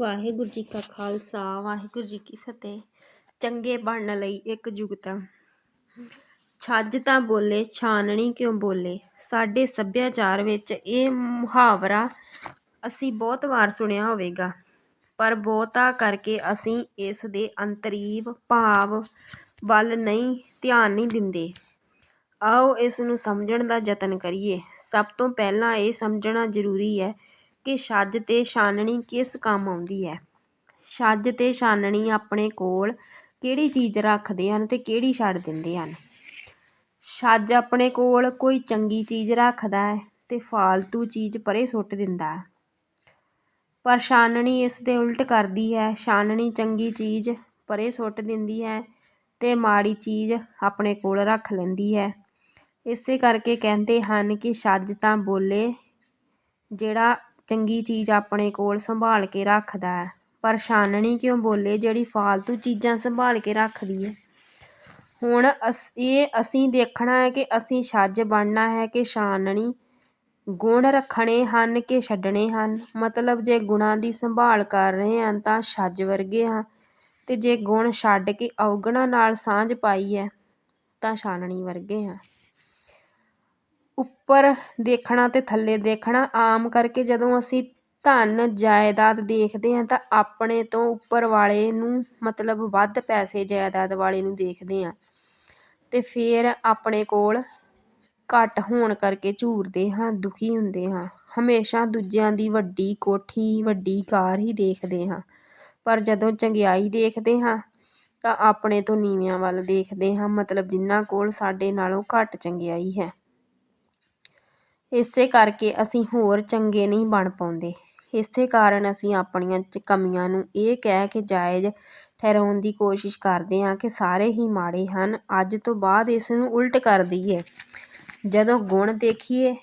ਵਾਹਿਗੁਰੂ ਜੀ ਕਾ ਖਾਲਸਾ, ਵਾਹਿਗੁਰੂ ਜੀ ਕੀ ਫਤਿਹ। ਚੰਗੇ ਬਣਨ ਲਈ ਇੱਕ ਜੁਗਤਾ ਛੱਜ ਤਾਂ ਬੋਲੇ, ਛਾਨਣੀ ਕਿਉਂ ਬੋਲੇ? ਸਾਡੇ ਸੱਭਿਆਚਾਰ ਵਿੱਚ ਇਹ ਮੁਹਾਵਰਾ ਅਸੀਂ ਬਹੁਤ ਵਾਰ ਸੁਣਿਆ ਹੋਵੇਗਾ। ਪਰ ਬਹੁਤਾ ਕਰਕੇ ਅਸੀਂ ਇਸ ਦੇ ਅੰਤਰੀਵ ਭਾਵ ਵੱਲ ਨਹੀਂ, ਧਿਆਨ ਨਹੀਂ ਦਿੰਦੇ। ਆਓ ਇਸ ਨੂੰ ਸਮਝਣ ਦਾ ਯਤਨ ਕਰੀਏ। ਸਭ ਤੋਂ ਪਹਿਲਾਂ ਇਹ ਸਮਝਣਾ ਜ਼ਰੂਰੀ ਹੈ ਕਿ ਛੱਜ ਅਤੇ ਛਾਨਣੀ ਕਿਸ ਕੰਮ ਆਉਂਦੀ ਹੈ? ਛੱਜ ਅਤੇ ਛਾਨਣੀ ਆਪਣੇ ਕੋਲ ਕਿਹੜੀ ਚੀਜ਼ ਰੱਖਦੇ ਹਨ ਅਤੇ ਕਿਹੜੀ ਛੱਡ ਦਿੰਦੇ ਹਨ? ਛੱਜ ਆਪਣੇ ਕੋਲ ਕੋਈ ਚੰਗੀ ਚੀਜ਼ ਰੱਖਦਾ ਹੈ ਅਤੇ ਫਾਲਤੂ ਚੀਜ਼ ਪਰੇ ਸੁੱਟ ਦਿੰਦਾ ਹੈ। ਪਰ ਛਾਨਣੀ ਇਸ ਦੇ ਉਲਟ ਕਰਦੀ ਹੈ। ਛਾਨਣੀ ਚੰਗੀ ਚੀਜ਼ ਪਰੇ ਸੁੱਟ ਦਿੰਦੀ ਹੈ ਅਤੇ ਮਾੜੀ ਚੀਜ਼ ਆਪਣੇ ਕੋਲ ਰੱਖ ਲੈਂਦੀ ਹੈ। ਇਸੇ ਕਰਕੇ ਕਹਿੰਦੇ ਹਨ ਕਿ ਛੱਜ ਤਾਂ ਬੋਲੇ ਜਿਹੜਾ ਚੰਗੀ ਚੀਜ਼ ਆਪਣੇ ਕੋਲ ਸੰਭਾਲ ਕੇ ਰੱਖਦਾ ਹੈ। ਪਰ ਛਾਨਣੀ ਕਿਉਂ ਬੋਲੇ ਜਿਹੜੀ ਫਾਲਤੂ ਚੀਜ਼ਾਂ ਸੰਭਾਲ ਕੇ ਰੱਖਦੀ ਹੈ? ਹੁਣ ਅਸ, ਇਹ ਅਸੀਂ ਦੇਖਣਾ ਹੈ ਕਿ ਅਸੀਂ ਛੱਜ ਬਣਨਾ ਹੈ ਕਿ ਛਾਨਣੀ ਗੁਣ ਰੱਖਣੇ ਹਨ ਕਿ ਛੱਡਣੇ ਹਨ? ਮਤਲਬ ਜੇ ਗੁਣਾਂ ਦੀ ਸੰਭਾਲ ਕਰ ਰਹੇ ਹਾਂ ਤਾਂ ਛੱਜ ਵਰਗੇ ਹਾਂ। ਅਤੇ ਜੇ ਗੁਣ ਛੱਡ ਕੇ ਔਗਣਾਂ ਨਾਲ ਸਾਂਝ ਪਾਈ ਹੈ ਤਾਂ ਛਾਨਣੀ ਵਰਗੇ ਹਾਂ। ਉੱਪਰ ਦੇਖਣਾ ਅਤੇ ਥੱਲੇ ਦੇਖਣਾ, ਆਮ ਕਰਕੇ ਜਦੋਂ ਅਸੀਂ ਧਨ ਜਾਇਦਾਦ ਦੇਖਦੇ ਹਾਂ ਤਾਂ ਆਪਣੇ ਤੋਂ ਉੱਪਰ ਵਾਲੇ ਨੂੰ ਮਤਲਬ ਵੱਧ ਪੈਸੇ ਜਾਇਦਾਦ ਵਾਲੇ ਨੂੰ ਦੇਖਦੇ ਹਾਂ। ਅਤੇ ਫਿਰ ਆਪਣੇ ਕੋਲ ਘੱਟ ਹੋਣ ਕਰਕੇ ਝੂਰਦੇ ਹਾਂ, ਦੁਖੀ ਹੁੰਦੇ ਹਾਂ। ਹਮੇਸ਼ਾ ਦੂਜਿਆਂ ਦੀ ਵੱਡੀ ਕੋਠੀ, ਵੱਡੀ ਕਾਰ ਹੀ ਦੇਖਦੇ ਹਾਂ। ਪਰ ਜਦੋਂ ਚੰਗਿਆਈ ਦੇਖਦੇ ਹਾਂ ਤਾਂ ਆਪਣੇ ਤੋਂ ਨੀਵਿਆਂ ਵੱਲ ਦੇਖਦੇ ਹਾਂ। ਮਤਲਬ ਜਿਨ੍ਹਾਂ ਕੋਲ ਸਾਡੇ ਨਾਲੋਂ ਘੱਟ ਚੰਗਿਆਈ ਹੈ। ਇਸੇ ਕਰਕੇ ਅਸੀਂ ਹੋਰ ਚੰਗੇ ਨਹੀਂ ਬਣ ਪਾਉਂਦੇ। ਇਸੇ ਕਾਰਨ ਅਸੀਂ ਆਪਣੀਆਂ ਕਮੀਆਂ ਨੂੰ ਇਹ ਕਹਿ ਕੇ ਜਾਇਜ਼ ਠਹਿਰਾਉਣ ਦੀ ਕੋਸ਼ਿਸ਼ ਕਰਦੇ ਹਾਂ ਕਿ ਸਾਰੇ ਹੀ ਮਾੜੇ ਹਨ। ਅੱਜ ਤੋਂ ਬਾਅਦ ਇਸ ਨੂੰ ਉਲਟ ਕਰ ਦਈਏ। ਜਦੋਂ ਗੁਣ ਦੇਖੀਏ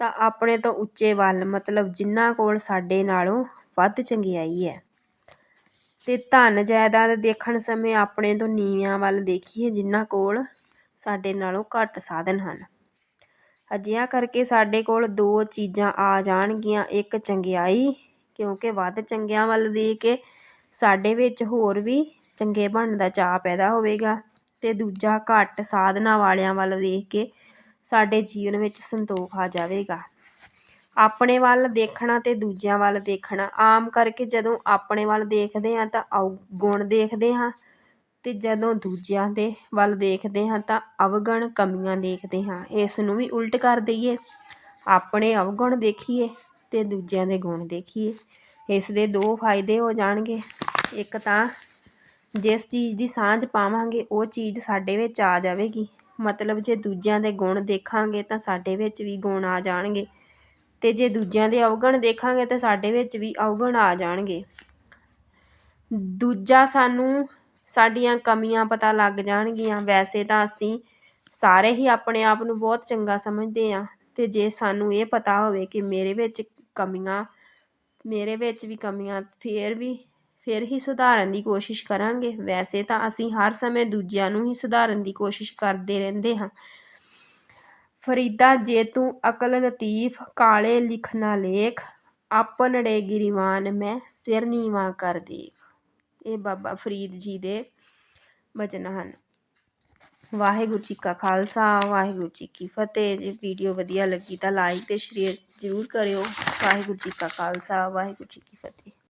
ਤਾਂ ਆਪਣੇ ਤੋਂ ਉੱਚੇ ਵੱਲ, ਮਤਲਬ ਜਿਨ੍ਹਾਂ ਕੋਲ ਸਾਡੇ ਨਾਲੋਂ ਵੱਧ ਚੰਗਿਆਈ ਹੈ। ਤੇ ਧਨ ਜਾਇਦਾਦ ਦੇਖਣ ਸਮੇਂ ਆਪਣੇ ਤੋਂ ਨੀਵਿਆਂ ਵੱਲ ਦੇਖੀਏ ਜਿਨ੍ਹਾਂ ਕੋਲ ਸਾਡੇ ਨਾਲੋਂ ਘੱਟ ਸਾਧਨ ਹਨ। ਅਜਿਹਾ ਕਰਕੇ ਸਾਡੇ ਕੋਲ ਦੋ ਚੀਜ਼ਾਂ ਆ ਜਾਣਗੀਆਂ, ਇੱਕ ਚੰਗਿਆਈ, ਕਿਉਂਕਿ ਵੱਧ ਚੰਗਿਆਂ ਵੱਲ ਦੇਖ ਕੇ ਸਾਡੇ ਵਿੱਚ ਹੋਰ ਵੀ ਚੰਗੇ ਬਣਨ ਦਾ ਚਾਅ ਪੈਦਾ ਹੋਵੇਗਾ ਅਤੇ ਦੂਜਾ ਘੱਟ ਸਾਧਨਾਂ ਵਾਲਿਆਂ ਵੱਲ ਦੇਖ ਕੇ ਸਾਡੇ ਜੀਵਨ ਵਿੱਚ ਸੰਤੋਖ ਆ ਜਾਵੇਗਾ। ਆਪਣੇ ਵੱਲ ਦੇਖਣਾ ਅਤੇ ਦੂਜਿਆਂ ਵੱਲ ਦੇਖਣਾ, ਆਮ ਕਰਕੇ ਜਦੋਂ ਆਪਣੇ ਵੱਲ ਦੇਖਦੇ ਹਾਂ ਤਾਂ ਗੁਣ ਦੇਖਦੇ ਹਾਂ। ਅਤੇ ਜਦੋਂ ਦੂਜਿਆਂ ਦੇ ਵੱਲ ਦੇਖਦੇ ਹਾਂ ਤਾਂ ਅਵਗਣ ਕਮੀਆਂ ਦੇਖਦੇ ਹਾਂ। ਇਸ ਨੂੰ ਵੀ ਉਲਟ ਕਰ ਦਈਏ। ਆਪਣੇ ਅਵਗੁਣ ਦੇਖੀਏ ਅਤੇ ਦੂਜਿਆਂ ਦੇ ਗੁਣ ਦੇਖੀਏ। ਇਸ ਦੇ ਦੋ ਫਾਇਦੇ ਹੋ ਜਾਣਗੇ। ਇੱਕ ਤਾਂ ਜਿਸ ਚੀਜ਼ ਦੀ ਸਾਂਝ ਪਾਵਾਂਗੇ, ਉਹ ਚੀਜ਼ ਸਾਡੇ ਵਿੱਚ ਆ ਜਾਵੇਗੀ। ਮਤਲਬ ਜੇ ਦੂਜਿਆਂ ਦੇ ਗੁਣ ਦੇਖਾਂਗੇ ਤਾਂ ਸਾਡੇ ਵਿੱਚ ਵੀ ਗੁਣ ਆ ਜਾਣਗੇ ਅਤੇ ਜੇ ਦੂਜਿਆਂ ਦੇ ਅਵਗੁਣ ਦੇਖਾਂਗੇ ਤਾਂ ਸਾਡੇ ਵਿੱਚ ਵੀ ਅਵਗੁਣ ਆ ਜਾਣਗੇ। ਦੂਜਾ ਸਾਨੂੰ ਸਾਡੀਆਂ ਕਮੀਆਂ ਪਤਾ ਲੱਗ ਜਾਣਗੀਆਂ। ਵੈਸੇ ਤਾਂ ਅਸੀਂ ਸਾਰੇ ਹੀ ਆਪਣੇ ਆਪ ਨੂੰ ਬਹੁਤ ਚੰਗਾ ਸਮਝਦੇ ਹਾਂ ਅਤੇ ਜੇ ਸਾਨੂੰ ਇਹ ਪਤਾ ਹੋਵੇ ਕਿ ਮੇਰੇ ਵਿੱਚ ਕਮੀਆਂ, ਮੇਰੇ ਵਿੱਚ ਵੀ ਕਮੀਆਂ, ਫਿਰ ਵੀ, ਫਿਰ ਹੀ ਸੁਧਾਰਨ ਦੀ ਕੋਸ਼ਿਸ਼ ਕਰਾਂਗੇ। ਵੈਸੇ ਤਾਂ ਅਸੀਂ ਹਰ ਸਮੇਂ ਦੂਜਿਆਂ ਨੂੰ ਹੀ ਸੁਧਾਰਨ ਦੀ ਕੋਸ਼ਿਸ਼ ਕਰਦੇ ਰਹਿੰਦੇ ਹਾਂ। ਫਰੀਦਾ, ਜੇ ਤੂੰ ਅਕਲ ਲਤੀਫ, ਕਾਲੇ ਲਿਖਣਾ ਲੇਖ ਆਪਨੜੇ ਗਿਰੀਵਾਨ ਮੈਂ ਸਿਰ ਨੀਵਾ ਕਰ ਦੇਖ। ਇਹ ਬਾਬਾ ਫਰੀਦ ਜੀ ਦੇ ਬਚਨ ਹਨ। ਵਾਹਿਗੁਰੂ ਜੀ ਕਾ ਖਾਲਸਾ, ਵਾਹਿਗੁਰੂ ਜੀ ਕੀ ਫਤਿਹ। ਜੇ ਵੀਡੀਓ ਵਧੀਆ ਲੱਗੀ ਤਾਂ ਲਾਈਕ ਤੇ ਸ਼ੇਅਰ ਜ਼ਰੂਰ ਕਰਿਓ। ਵਾਹਿਗੁਰੂ ਜੀ ਕਾ ਖਾਲਸਾ, ਵਾਹਿਗੁਰੂ ਜੀ ਕੀ ਫਤਿਹ।